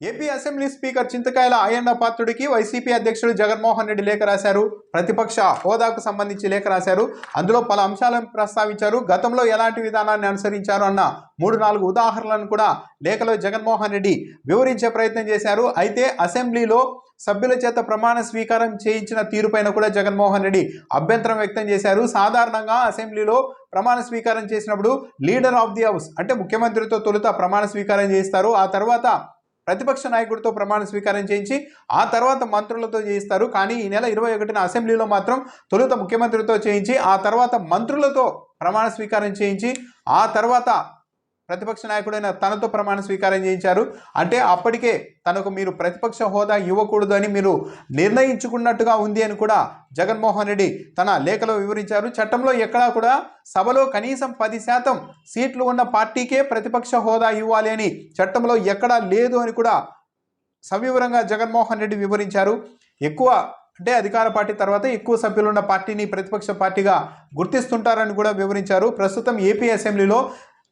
AP assembly speaker Chintakayala Ayyanna పాత్రుడికి YCP అధ్యక్షుడు జగన్మోహన్ రెడ్డి లేఖ రాశారు. ప్రతిపక్ష హోదాకు సంబంధించి లేఖ రాశారు. అందులో పలు అంశాలను ప్రస్తావించారు. గతంలో ఎలాంటి విధానాన్ని అనుసరించారు అన్న మూడు నాలుగు ఉదాహరణలను కూడా లేఖలో జగన్మోహన్ రెడ్డి వివరించే ప్రయత్నం చేశారు. అయితే అసెంబ్లీలో సభ్యుల చేత ప్రమాణ స్వీకారం చేయించిన తీరుపైన కూడా జగన్మోహన్ రెడ్డి అభ్యంతరం వ్యక్తం చేశారు. సాధారణంగా అసెంబ్లీలో ప్రమాణ స్వీకారం చేసినప్పుడు లీడర్ ఆఫ్ ది హౌస్ అంటే ముఖ్యమంత్రితో తొలుత ప్రమాణ స్వీకారం చేస్తారు ఆ తర్వాత ప్రతిపక్ష నాయకుడితో ప్రమాణ స్వీకారం చేయించి ఆ తర్వాత మంత్రులతో చేయిస్తారు. కానీ ఈ నెల ఇరవై ఒకటిన అసెంబ్లీలో మాత్రం తొలుత ముఖ్యమంత్రితో చేయించి ఆ తర్వాత మంత్రులతో ప్రమాణ స్వీకారం చేయించి ఆ తర్వాత ప్రతిపక్ష నాయకుడైన తనతో ప్రమాణ స్వీకారం చేయించారు. అంటే అప్పటికే తనకు మీరు ప్రతిపక్ష హోదా ఇవ్వకూడదు అని మీరు నిర్ణయించుకున్నట్టుగా ఉంది అని కూడా జగన్మోహన్ రెడ్డి తన లేఖలో వివరించారు. చట్టంలో ఎక్కడా కూడా సభలో కనీసం పది శాతం సీట్లు ఉన్న పార్టీకే ప్రతిపక్ష హోదా ఇవ్వాలి అని చట్టంలో ఎక్కడా లేదు అని కూడా సవివరంగా జగన్మోహన్ రెడ్డి వివరించారు. ఎక్కువ అంటే అధికార పార్టీ తర్వాత ఎక్కువ సభ్యులున్న పార్టీని ప్రతిపక్ష పార్టీగా గుర్తిస్తుంటారని కూడా వివరించారు. ప్రస్తుతం ఏపీ అసెంబ్లీలో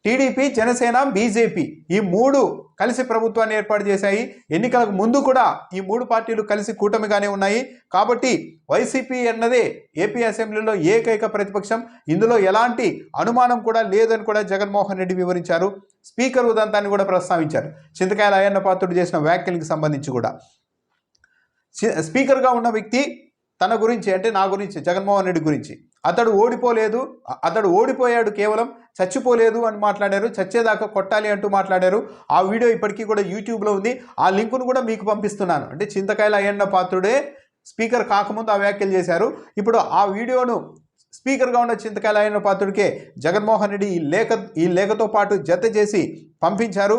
టీడీపీ జనసేన బీజేపీ ఈ మూడు కలిసి ప్రభుత్వాన్ని ఏర్పాటు చేశాయి. ఎన్నికలకు ముందు కూడా ఈ మూడు పార్టీలు కలిసి కూటమిగానే ఉన్నాయి. కాబట్టి వైసీపీ అన్నదే ఏపీ అసెంబ్లీలో ఏకైక ప్రతిపక్షం. ఇందులో ఎలాంటి అనుమానం కూడా లేదని కూడా జగన్మోహన్ రెడ్డి వివరించారు. స్పీకర్ ఉదంతాన్ని కూడా ప్రస్తావించారు. చింతకాయల అయ్యన్న పాత్రుడు చేసిన వ్యాఖ్యలకు సంబంధించి కూడా. స్పీకర్గా ఉన్న వ్యక్తి తన గురించి అంటే నా గురించి జగన్మోహన్ రెడ్డి గురించి. అతడు ఓడిపోలేదు అతడు ఓడిపోయాడు కేవలం చచ్చిపోలేదు అని మాట్లాడారు చచ్చేదాకా కొట్టాలి అంటూ మాట్లాడారు. ఆ వీడియో ఇప్పటికీ కూడా యూట్యూబ్లో ఉంది. ఆ లింకును కూడా మీకు పంపిస్తున్నాను. అంటే చింతకాయల అయ్యన్న పాత్రుడే స్పీకర్ కాకముందు ఆ వ్యాఖ్యలు చేశారు. ఇప్పుడు ఆ వీడియోను స్పీకర్గా ఉన్న చింతకాయల అయ్యన్న పాత్రుడికే జగన్మోహన్ రెడ్డి ఈ లేఖ ఈ లేఖతో పాటు జత చేసి పంపించారు.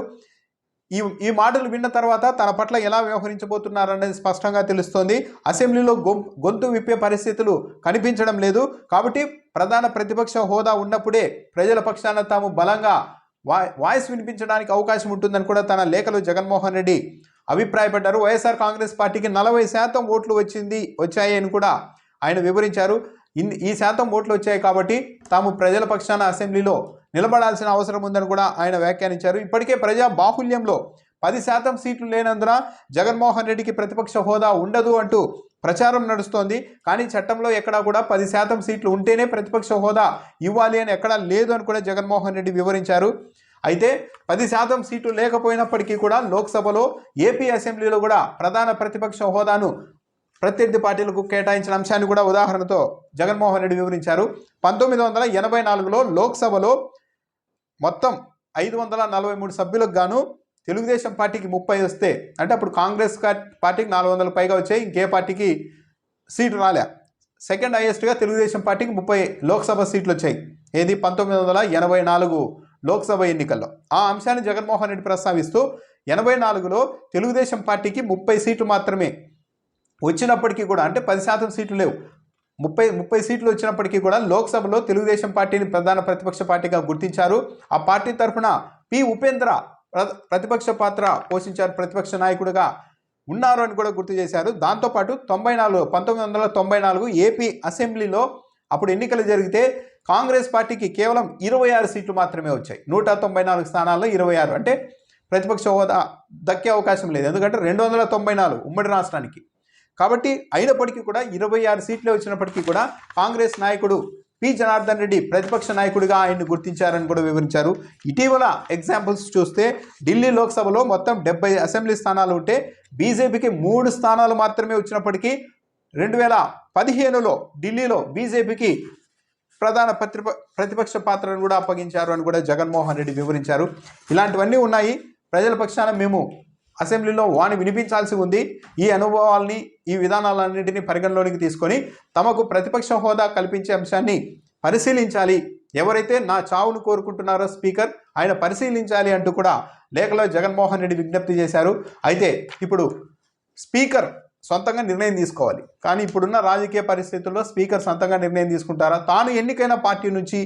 ఈ ఈ మాటలు విన్న తర్వాత తన పట్ల ఎలా వ్యవహరించబోతున్నారనేది స్పష్టంగా తెలుస్తోంది. అసెంబ్లీలో గొం గొంతు విప్పే పరిస్థితులు కనిపించడం లేదు. కాబట్టి ప్రధాన ప్రతిపక్ష హోదా ఉన్నప్పుడే ప్రజల పక్షాన తాము బలంగా వాయిస్ వినిపించడానికి అవకాశం ఉంటుందని కూడా తన లేఖలో జగన్మోహన్ రెడ్డి అభిప్రాయపడ్డారు. వైఎస్ఆర్ కాంగ్రెస్ పార్టీకి నలభై శాతం ఓట్లు వచ్చింది వచ్చాయి అని కూడా ఆయన వివరించారు. ఇన్ ఈ శాతం ఓట్లు వచ్చాయి కాబట్టి తాము ప్రజల పక్షాన అసెంబ్లీలో నిలబడాల్సిన అవసరం ఉందని కూడా ఆయన వ్యాఖ్యానించారు. ఇప్పటికే ప్రజా బాహుల్యంలో పది శాతం సీట్లు లేనందున జగన్మోహన్ రెడ్డికి ప్రతిపక్ష హోదా ఉండదు అంటూ ప్రచారం నడుస్తోంది. కానీ చట్టంలో ఎక్కడా కూడా పది శాతం సీట్లు ఉంటేనే ప్రతిపక్ష హోదా ఇవ్వాలి అని ఎక్కడా లేదు అని కూడా జగన్మోహన్ రెడ్డి వివరించారు. అయితే పది శాతం సీట్లు లేకపోయినప్పటికీ కూడా లోక్సభలో ఏపీ అసెంబ్లీలో కూడా ప్రధాన ప్రతిపక్ష హోదాను ప్రత్యర్థి పార్టీలకు కేటాయించిన అంశాన్ని కూడా ఉదాహరణతో జగన్మోహన్ రెడ్డి వివరించారు. పంతొమ్మిది వందల ఎనభై నాలుగులో లోక్సభలో మొత్తం ఐదు వందల నలభై మూడు సభ్యులకు గాను తెలుగుదేశం పార్టీకి ముప్పై వస్తే అంటే అప్పుడు కాంగ్రెస్ పార్టీకి నాలుగు వందల పైగా వచ్చాయి ఇంకే పార్టీకి సీటు రాలే. సెకండ్ హైయెస్ట్గా తెలుగుదేశం పార్టీకి ముప్పై లోక్సభ సీట్లు వచ్చాయి. ఏది? పంతొమ్మిది వందల ఎనభై నాలుగు లోక్సభ ఎన్నికల్లో. ఆ అంశాన్ని జగన్మోహన్ రెడ్డి ప్రస్తావిస్తూ ఎనభై నాలుగులో తెలుగుదేశం పార్టీకి ముప్పై సీట్లు మాత్రమే. వచ్చినప్పటికీ కూడా అంటే పది శాతం సీట్లు లేవు. ముప్పై ముప్పై సీట్లు వచ్చినప్పటికీ కూడా లోక్సభలో తెలుగుదేశం పార్టీని ప్రధాన ప్రతిపక్ష పార్టీగా గుర్తించారు. ఆ పార్టీ తరఫున పి. ఉపేంద్ర ప్ర- ప్రతిపక్ష పాత్ర పోషించారు. ప్రతిపక్ష నాయకుడిగా ఉన్నారు అని కూడా గుర్తు చేశారు. దాంతోపాటు తొంభై నాలుగు పంతొమ్మిది వందల తొంభై నాలుగు ఏపీ అసెంబ్లీలో అప్పుడు ఎన్నికలు జరిగితే కాంగ్రెస్ పార్టీకి కేవలం ఇరవై ఆరు సీట్లు మాత్రమే వచ్చాయి. నూట తొంభై నాలుగు స్థానాల్లో ఇరవై ఆరు. అంటే ప్రతిపక్ష హోదా దక్కే అవకాశం లేదు. ఎందుకంటే రెండు వందల తొంభై నాలుగు ఉమ్మడి రాష్ట్రానికి. కాబట్టి అయినప్పటికీ కూడా ఇరవై ఆరు సీట్లే వచ్చినప్పటికీ కూడా కాంగ్రెస్ నాయకుడు పి. జనార్దన్ రెడ్డి ప్రతిపక్ష నాయకుడిగా ఆయన్ని గుర్తించారని కూడా వివరించారు. ఇటీవల ఎగ్జాంపుల్స్ చూస్తే ఢిల్లీ లోక్సభలో మొత్తం డెబ్బై అసెంబ్లీ స్థానాలు ఉంటే బీజేపీకి మూడు స్థానాలు మాత్రమే వచ్చినప్పటికీ రెండు వేల పదిహేనులో ఢిల్లీలో బీజేపీకి ప్రధాన ప్రతిప ప్రతిపక్ష పాత్రను కూడా అప్పగించారు అని కూడా జగన్మోహన్ రెడ్డి వివరించారు. ఇలాంటివన్నీ ఉన్నాయి. ప్రజల పక్షాన మేము అసెంబ్లీలో వాణి వినిపించాల్సి ఉంది. ఈ అనుభవాల్ని ఈ విధానాలన్నింటినీ పరిగణలోనికి తీసుకొని తమకు ప్రతిపక్ష హోదా కల్పించే అంశాన్ని పరిశీలించాలి. ఎవరైతే నా చావును కోరుకుంటున్నారో స్పీకర్ ఆయన పరిశీలించాలి అంటూ కూడా లేఖలో జగన్మోహన్ రెడ్డి విజ్ఞప్తి చేశారు. అయితే ఇప్పుడు స్పీకర్ సొంతంగా నిర్ణయం తీసుకోవాలి. కానీ ఇప్పుడున్న రాజకీయ పరిస్థితుల్లో స్పీకర్ సొంతంగా నిర్ణయం తీసుకుంటారా? తాను ఎన్నికైన పార్టీ నుంచి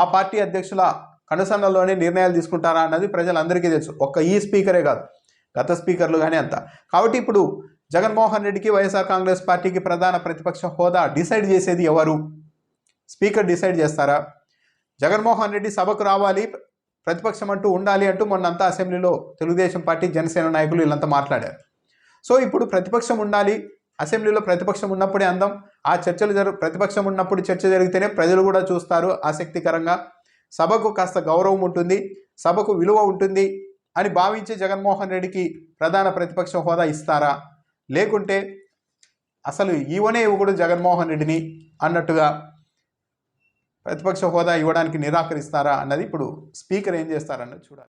ఆ పార్టీ అధ్యక్షుల కనుసన్నల్లోనే నిర్ణయాలు తీసుకుంటారా అన్నది ప్రజలందరికీ తెలుసు. ఒక్క ఈ స్పీకరే కాదు గత స్పీకర్లు కానీ అంత. కాబట్టి ఇప్పుడు జగన్మోహన్ రెడ్డికి వైఎస్ఆర్ కాంగ్రెస్ పార్టీకి ప్రధాన ప్రతిపక్ష హోదా డిసైడ్ చేసేది ఎవరు? స్పీకర్ డిసైడ్ చేస్తారా? జగన్మోహన్ రెడ్డి సభకు రావాలి ప్రతిపక్షం అంటూ ఉండాలి అంటూ మొన్నంతా అసెంబ్లీలో తెలుగుదేశం పార్టీ జనసేన నాయకులు వీళ్ళంతా మాట్లాడారు. సో ఇప్పుడు ప్రతిపక్షం ఉండాలి అసెంబ్లీలో ప్రతిపక్షం ఉన్నప్పుడే అందం ఆ చర్చలు జరు ప్రతిపక్షం ఉన్నప్పుడు చర్చ జరిగితేనే ప్రజలు కూడా చూస్తారు ఆసక్తికరంగా. సభకు కాస్త గౌరవం ఉంటుంది సభకు విలువ ఉంటుంది అని భావించి జగన్మోహన్ రెడ్డికి ప్రధాన ప్రతిపక్ష హోదా ఇస్తారా? లేకుంటే అసలు ఈవనే ఇవ్వకూడదు జగన్మోహన్ రెడ్డిని అన్నట్టుగా ప్రతిపక్ష హోదా ఇవ్వడానికి నిరాకరిస్తారా అన్నది ఇప్పుడు స్పీకర్ ఏం చేస్తారన్నది చూడాలి.